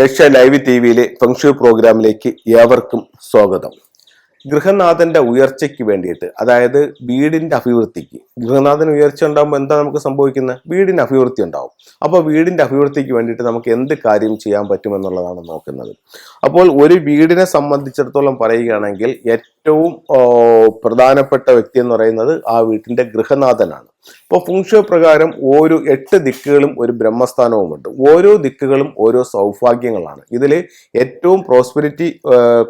Asia live T വിയിലെ ഫംഗ്ഷു പ്രോഗ്രാമിലേക്ക് ഏവർക്കും സ്വാഗതം. ഗൃഹനാഥന്റെ ഉയർച്ചയ്ക്ക് വേണ്ടിയിട്ട് അതായത് വീടിന്റെ അഭിവൃദ്ധിക്ക്. ഗൃഹനാഥന് ഉയർച്ച ഉണ്ടാകുമ്പോൾ എന്താ നമുക്ക് സംഭവിക്കുന്നത് വീടിന്റെ അഭിവൃദ്ധി ഉണ്ടാവും. അപ്പോൾ വീടിന്റെ അഭിവൃദ്ധിക്ക് വേണ്ടിയിട്ട് നമുക്ക് എന്ത് കാര്യം ചെയ്യാൻ പറ്റുമെന്നുള്ളതാണ് നോക്കുന്നത്. അപ്പോൾ ഒരു വീടിനെ സംബന്ധിച്ചിടത്തോളം പറയുകയാണെങ്കിൽ ഏറ്റവും പ്രധാനപ്പെട്ട വ്യക്തി എന്ന് പറയുന്നത് ആ വീട്ടിന്റെ ഗൃഹനാഥനാണ്. അപ്പോൾ ഫുങ്ഷോ പ്രകാരം ഓരോ എട്ട് ദിക്കുകളും ഒരു ബ്രഹ്മസ്ഥാനവുമുണ്ട്. ഓരോ ദിക്കുകളും ഓരോ സൗഭാഗ്യങ്ങളാണ്. ഇതിൽ ഏറ്റവും പ്രോസ്പെരിറ്റി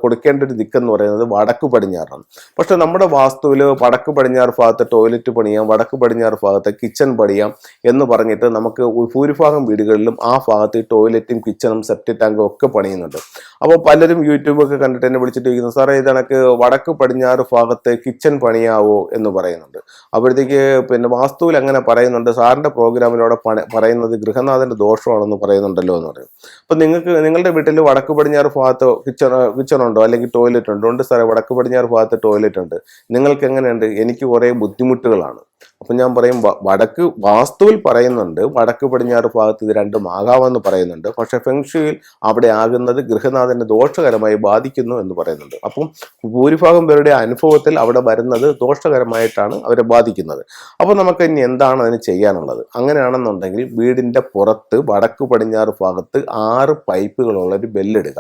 കൊടുക്കേണ്ട ഒരു ദിക്കെന്ന് പറയുന്നത് വടക്ക് പടിഞ്ഞാറാണ്. പക്ഷെ നമ്മുടെ വാസ്തുവിൽ വടക്ക് പടിഞ്ഞാറ് ഭാഗത്ത് ടോയ്ലറ്റ് പണിയാം വടക്ക് പടിഞ്ഞാറ് ഭാഗത്ത് കിച്ചൺ പണിയാം എന്ന് പറഞ്ഞിട്ട് നമുക്ക് ഭൂരിഭാഗം വീടുകളിലും ആ ഭാഗത്ത് ടോയ്ലറ്റും കിച്ചണും സെപ്റ്റി ടാങ്കും ഒക്കെ പണിയുന്നുണ്ട്. അപ്പോൾ പലരും യൂട്യൂബൊക്കെ കണ്ടിട്ട് എന്നെ വിളിച്ചിട്ട് ചോദിക്കുന്നു സാറേ ഇത് കണക്ക് വടക്ക് പടിഞ്ഞാറ് ഭാഗത്ത് കിച്ചൺ പണിയാവോ എന്ന് പറയുന്നുണ്ട്. അപ്പോഴത്തേക്ക് പിന്നെ വാസ്തുവിൽ അങ്ങനെ പറയുന്നുണ്ട്. സാറിന്റെ പ്രോഗ്രാമിലൂടെ പറയുന്നത് ഗൃഹനാഥന്റെ ദോഷമാണെന്ന് പറയുന്നുണ്ടല്ലോ എന്ന് പറയും. അപ്പം നിങ്ങൾക്ക് നിങ്ങളുടെ വീട്ടിൽ വടക്ക് പടിഞ്ഞാറ് ഭാഗത്ത് കിച്ചൺ കിച്ചൺ ഉണ്ടോ അല്ലെങ്കിൽ ടോയ്ലറ്റ് ഉണ്ടോ ഉണ്ട് സാറേ വടക്ക് പടിഞ്ഞാറ് ഭാഗത്ത് ടോയ്ലറ്റ് ഉണ്ട് നിങ്ങൾക്ക് എങ്ങനെയുണ്ട്? എനിക്ക് കുറേ ബുദ്ധിമുട്ടുകളാണ്. അപ്പൊ ഞാൻ പറയും വടക്ക് വാസ്തുവിൽ പറയുന്നുണ്ട് വടക്ക് പടിഞ്ഞാറ് ഭാഗത്ത് ഇത് രണ്ടും ആകാമെന്ന് പറയുന്നുണ്ട്. പക്ഷെ ഫെങ്ഷുയിൽ അവിടെ ആകുന്നത് ഗൃഹനാഥനെ ദോഷകരമായി ബാധിക്കുന്നു എന്ന് പറയുന്നുണ്ട്. അപ്പം ഭൂരിഭാഗം പേരുടെ അനുഭവത്തിൽ അവിടെ വരുന്നത് ദോഷകരമായിട്ടാണ് അവരെ ബാധിക്കുന്നത്. അപ്പോൾ നമുക്ക് ഇനി എന്താണ് അതിന് ചെയ്യാനുള്ളത്? അങ്ങനെയാണെന്നുണ്ടെങ്കിൽ വീടിന്റെ പുറത്ത് വടക്ക് പടിഞ്ഞാറ് ഭാഗത്ത് ആറ് പൈപ്പുകളുള്ള ഒരു ബെല്ലിടുക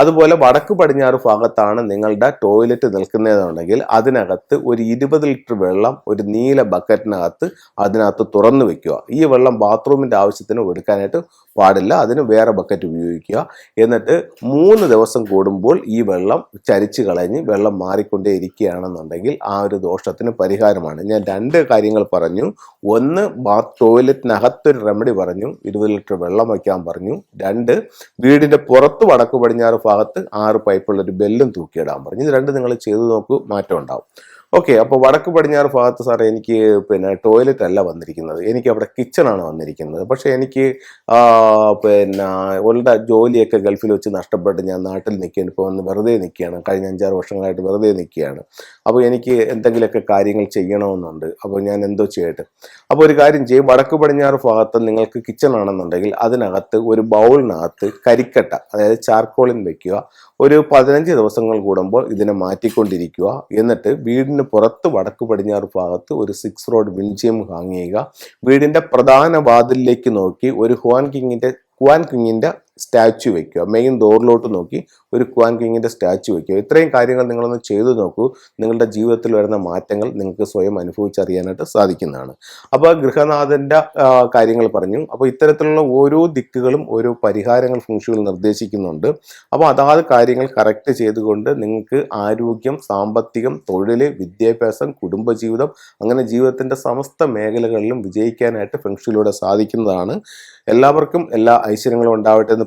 അതുപോലെ വടക്ക് പടിഞ്ഞാറ് ഭാഗത്താണ് നിങ്ങളുടെ ടോയ്ലറ്റ് നിൽക്കുന്നതെന്നുണ്ടെങ്കിൽ അതിനകത്ത് ഒരു ഇരുപത് ലിറ്റർ വെള്ളം ഒരു നീല ബക്കറ്റിനകത്ത് അതിനകത്ത് തുറന്നു വെക്കുക. ഈ വെള്ളം ബാത്റൂമിന്റെ ആവശ്യത്തിന് എടുക്കാനായിട്ട് പാടില്ല. അതിന് വേറെ ബക്കറ്റ് ഉപയോഗിക്കുക. എന്നിട്ട് മൂന്ന് ദിവസം കൂടുമ്പോൾ ഈ വെള്ളം ചരിച്ചു കളഞ്ഞ് വെള്ളം മാറിക്കൊണ്ടേ ഇരിക്കുകയാണെന്നുണ്ടെങ്കിൽ ആ ഒരു ദോഷത്തിന് പരിഹാരമാണ്. ഞാൻ രണ്ട് കാര്യങ്ങൾ പറഞ്ഞു. ഒന്ന് ബാത്ത് ടോയ്ലറ്റിനകത്തൊരു റെമഡി പറഞ്ഞു. ഇരുപത് ലിറ്റർ വെള്ളം വയ്ക്കാൻ പറഞ്ഞു. രണ്ട് വീടിന്റെ പുറത്ത് വടക്ക് പടിഞ്ഞാറ് ഭാഗത്ത് ആറ് പൈപ്പുള്ള ഒരു ബെല്ലും തൂക്കിയിടാൻ പറഞ്ഞു. ഇത് രണ്ട് നിങ്ങൾ ചെയ്തു നോക്കൂ മാറ്റം ഉണ്ടാവും. ഓക്കെ അപ്പോൾ വടക്ക് പടിഞ്ഞാറ് ഭാഗത്ത് സാറേ എനിക്ക് പിന്നെ ടോയ്ലറ്റ് അല്ല വന്നിരിക്കുന്നത്. എനിക്ക് അവിടെ കിച്ചണാണ് വന്നിരിക്കുന്നത്. പക്ഷേ എനിക്ക് പിന്നെ ഒരുടെ ജോലിയൊക്കെ ഗൾഫിൽ വെച്ച് നഷ്ടപ്പെട്ട് ഞാൻ നാട്ടിൽ നിൽക്കുകയാണ്. ഇപ്പോൾ വന്ന് വെറുതെ നിൽക്കുകയാണ്. കഴിഞ്ഞ അഞ്ചാറ് വർഷങ്ങളായിട്ട് വെറുതെ നിൽക്കുകയാണ്. അപ്പോൾ എനിക്ക് എന്തെങ്കിലുമൊക്കെ കാര്യങ്ങൾ ചെയ്യണമെന്നുണ്ട്. അപ്പോൾ ഞാൻ എന്തോ ചെയ്യട്ടെ. അപ്പോൾ ഒരു കാര്യം ചെയ്യും. വടക്ക് പടിഞ്ഞാറ് ഭാഗത്ത് നിങ്ങൾക്ക് കിച്ചൺ ആണെന്നുണ്ടെങ്കിൽ അതിനകത്ത് ഒരു ബൗളിനകത്ത് കരിക്കട്ട അതായത് ചാർക്കോളിൻ വെക്കുക. ഒരു പതിനഞ്ച് ദിവസങ്ങൾ കൂടുമ്പോൾ ഇതിനെ മാറ്റിക്കൊണ്ടിരിക്കുക. എന്നിട്ട് വീടിന് പുറത്ത് വടക്ക് പടിഞ്ഞാറ് ഭാഗത്ത് ഒരു സിക്സ് റോഡ് വിൻജിയം ഹാങ് ചെയ്യുക. വീടിന്റെ പ്രധാന വാതിലിലേക്ക് നോക്കി ഒരു ഹുവാൻ കിങ്ങിന്റെ ഹുവാൻ കിങ്ങിന്റെ സ്റ്റാച്ചു വയ്ക്കുക മെയിൻ ഡോറിലോട്ട് നോക്കി ഒരു ക്വാൻ കിങ്ങിന്റെ സ്റ്റാച്ചു വയ്ക്കുക ഇത്രയും കാര്യങ്ങൾ നിങ്ങളൊന്ന് ചെയ്തു നോക്കൂ. നിങ്ങളുടെ ജീവിതത്തിൽ വരുന്ന മാറ്റങ്ങൾ നിങ്ങൾക്ക് സ്വയം അനുഭവിച്ചറിയാനായിട്ട് സാധിക്കുന്നതാണ്. അപ്പോൾ ഗൃഹനാഥന്റെ കാര്യങ്ങൾ പറഞ്ഞു. അപ്പോൾ ഇത്തരത്തിലുള്ള ഓരോ ദിക്കുകളും ഓരോ പരിഹാരങ്ങൾ ഫംഗ്ഷനുകൾ നിർദ്ദേശിക്കുന്നുണ്ട്. അപ്പോൾ അതാത് കാര്യങ്ങൾ കറക്റ്റ് ചെയ്തുകൊണ്ട് നിങ്ങൾക്ക് ആരോഗ്യം സാമ്പത്തികം തൊഴിൽ വിദ്യാഭ്യാസം കുടുംബജീവിതം അങ്ങനെ ജീവിതത്തിന്റെ സമസ്ത മേഖലകളിലും വിജയിക്കാനായിട്ട് ഫെങ്ഷുയിലൂടെ സാധിക്കുന്നതാണ്. എല്ലാവർക്കും എല്ലാ ഐശ്വര്യങ്ങളും ഉണ്ടാവട്ടെ എന്ന്